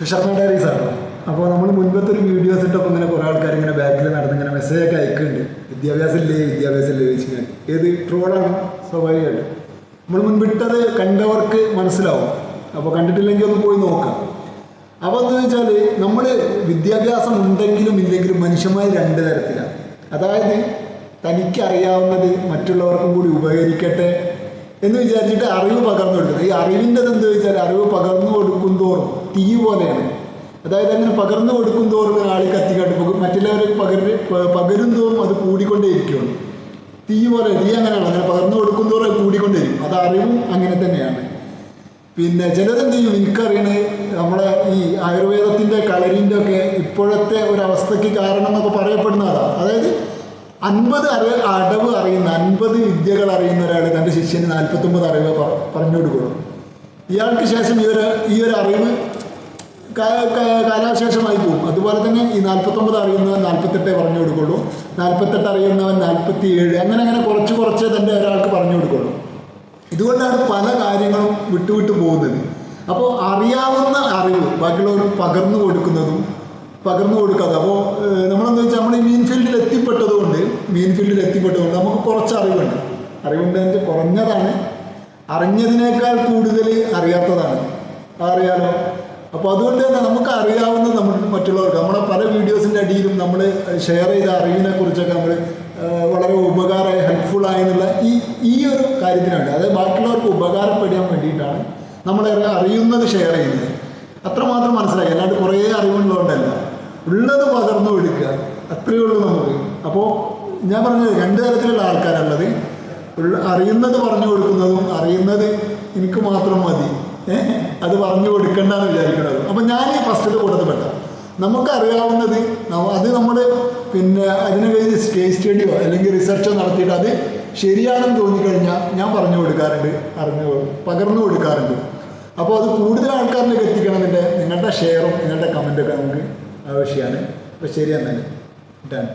Fisherman diaries ആണോ അപ്പോൾ നമ്മൾ മുൻപത്തെ ഒരു വീഡിയോസ് ഇട്ടപ്പോൾ ഇങ്ങനെ കുറേ ആൾക്കാർ ഇങ്ങനെ ബാക്കിൽ നടന്ന് ഇങ്ങനെ മെസ്സേജ് ഒക്കെ അയക്കുന്നുണ്ട്. വിദ്യാഭ്യാസം ഇല്ലേ? വിദ്യാഭ്യാസം ഇല്ലേ? ചോദിച്ചാൽ ഏത്? ട്രോളാണ് സ്വാഭാവികമായിട്ട്. നമ്മൾ മുൻപിട്ടത് കണ്ടവർക്ക് മനസ്സിലാവും. അപ്പോൾ കണ്ടിട്ടില്ലെങ്കിൽ ഒന്ന് പോയി നോക്കാം. അപ്പോൾ എന്താ വെച്ചാൽ നമ്മൾ വിദ്യാഭ്യാസം ഉണ്ടെങ്കിലും ഇല്ലെങ്കിലും മനുഷ്യന്മാർ രണ്ട് തരത്തിലാണ് അതായത് തനിക്കറിയാവുന്നത് മറ്റുള്ളവർക്കും കൂടി ഉപകരിക്കട്ടെ എന്ന് വിചാരിച്ചിട്ട് അറിവ് പകർന്നു കൊടുക്കുന്നത് ഈ അറിവിന്റെത് എന്താ വെച്ചാൽ അറിവ് കൊടുക്കും തോറും തീ പോലെയാണ് അതായത് അങ്ങനെ പകർന്നു കൊടുക്കും തോറും ആൾ കത്തിക്കാട്ട് പോകും. മറ്റുള്ളവർ പകര് പകരും തോറും അത് കൂടിക്കൊണ്ടേ ഇരിക്കുകയുള്ളൂ തീ പോലെ തീ അങ്ങനെയാണ്. അങ്ങനെ പകർന്നു കൊടുക്കും തോറും അത് കൂടിക്കൊണ്ടേയിരിക്കും. അത് അറിവും അങ്ങനെ തന്നെയാണ്. പിന്നെ ചിലരെന്ത് ചെയ്യും? എനിക്കറിയണേ നമ്മളെ ഈ ആയുർവേദത്തിന്റെ കളരിന്റെ ഒക്കെ ഇപ്പോഴത്തെ ഒരു കാരണം എന്നൊക്കെ പറയപ്പെടുന്നതാണ് അതായത് അൻപത് അറിവ് അടവ് അറിയുന്ന അൻപത് വിദ്യകൾ അറിയുന്ന ഒരാൾ തന്റെ ശിഷ്യന് നാൽപ്പത്തൊമ്പത് അറിവ് പറഞ്ഞു കൊടുക്കണം ഇയാൾക്ക് ശേഷം ഈ ഒരു ഈ ഒരു അറിവ് കാ- കാ- കാലാശേഷമായി പോകും. അതുപോലെ തന്നെ ഈ നാൽപ്പത്തൊമ്പത് അറിയുന്നവൻ നാൽപ്പത്തെട്ടേ പറഞ്ഞു കൊടുക്കുള്ളൂ. നാൽപ്പത്തെട്ട് അറിയുന്നവൻ നാൽപ്പത്തി ഏഴ് അങ്ങനെ അങ്ങനെ കുറച്ച് കുറച്ച് തന്നെ ഒരാൾക്ക് പറഞ്ഞു കൊടുക്കുള്ളൂ. ഇതുകൊണ്ടാണ് പല കാര്യങ്ങളും വിട്ടുവിട്ട് പോകുന്നത്. അപ്പോൾ അറിയാവുന്ന അറിവ് ബാക്കിയുള്ളവർ പകർന്നു കൊടുക്കുന്നതും പകർന്നു കൊടുക്കാതെ അപ്പോൾ നമ്മളെന്താ വെച്ചാൽ നമ്മൾ ഈ മീൻ ഫീൽഡിൽ എത്തിപ്പെട്ടതുകൊണ്ട് മീൻ ഫീൽഡിൽ എത്തിപ്പെട്ടതുകൊണ്ട് നമുക്ക് കുറച്ച് അറിവുണ്ട് അറിവുണ്ടെന്ന് വെച്ചാൽ കുറഞ്ഞതാണ്. അറിഞ്ഞതിനേക്കാൾ കൂടുതൽ അറിയാത്തതാണ്. അറിയാലോ? അപ്പോൾ അതുകൊണ്ട് തന്നെ നമുക്ക് അറിയാവുന്ന നമ്മൾ മറ്റുള്ളവർക്ക്. നമ്മുടെ പല വീഡിയോസിന്റെ അടിയിലും നമ്മൾ ഷെയർ ചെയ്ത അറിവിനെ കുറിച്ചൊക്കെ നമ്മൾ വളരെ ഉപകാരമായി ഹെൽപ്ഫുള്ളായി എന്നുള്ള ഈ ഈ ഒരു കാര്യത്തിനുണ്ട്. അതായത് ബാക്കിയുള്ളവർക്ക് ഉപകാരപ്പെടാൻ വേണ്ടിയിട്ടാണ് നമ്മൾ അറിയുന്നത് ഷെയർ ചെയ്യുന്നത്. അത്രമാത്രം മനസ്സിലായി. അല്ലാണ്ട് കുറേ അറിവുള്ളതുകൊണ്ടല്ല. ഉള്ളത് പകർന്നു കൊടുക്കുക അത്രയേ ഉള്ളൂ നമുക്ക്. അപ്പോൾ ഞാൻ പറഞ്ഞത് രണ്ട് തരത്തിലുള്ള ആൾക്കാരുള്ളത് അറിയുന്നത് പറഞ്ഞു കൊടുക്കുന്നതും അറിയുന്നത് എനിക്ക് മാത്രം മതി. അത് പറഞ്ഞു കൊടുക്കണ്ടെന്ന് വിചാരിക്കണത്. അപ്പം ഞാൻ ഈ ഫസ്റ്റിൽ കൂടുതൽ നമുക്ക് നമുക്കറിയാവുന്നത് അത് നമ്മൾ പിന്നെ അതിന് കഴിഞ്ഞ് കേസ് സ്റ്റഡിയോ അല്ലെങ്കിൽ റിസർച്ചോ നടത്തിയിട്ട് അത് ശരിയാണെന്ന് തോന്നിക്കഴിഞ്ഞാൽ ഞാൻ പറഞ്ഞു കൊടുക്കാറുണ്ട്. അറിഞ്ഞു പകർന്നു കൊടുക്കാറുണ്ട്. അപ്പോൾ അത് കൂടുതൽ ആൾക്കാരിലേക്ക് എത്തിക്കണമെന്നുണ്ട് നിങ്ങളുടെ ഷെയറും നിങ്ങളുടെ കമന്റൊക്കെ നമുക്ക് ആവശ്യമാണ്. അപ്പോൾ ശരി എന്നാൽ ഡൺ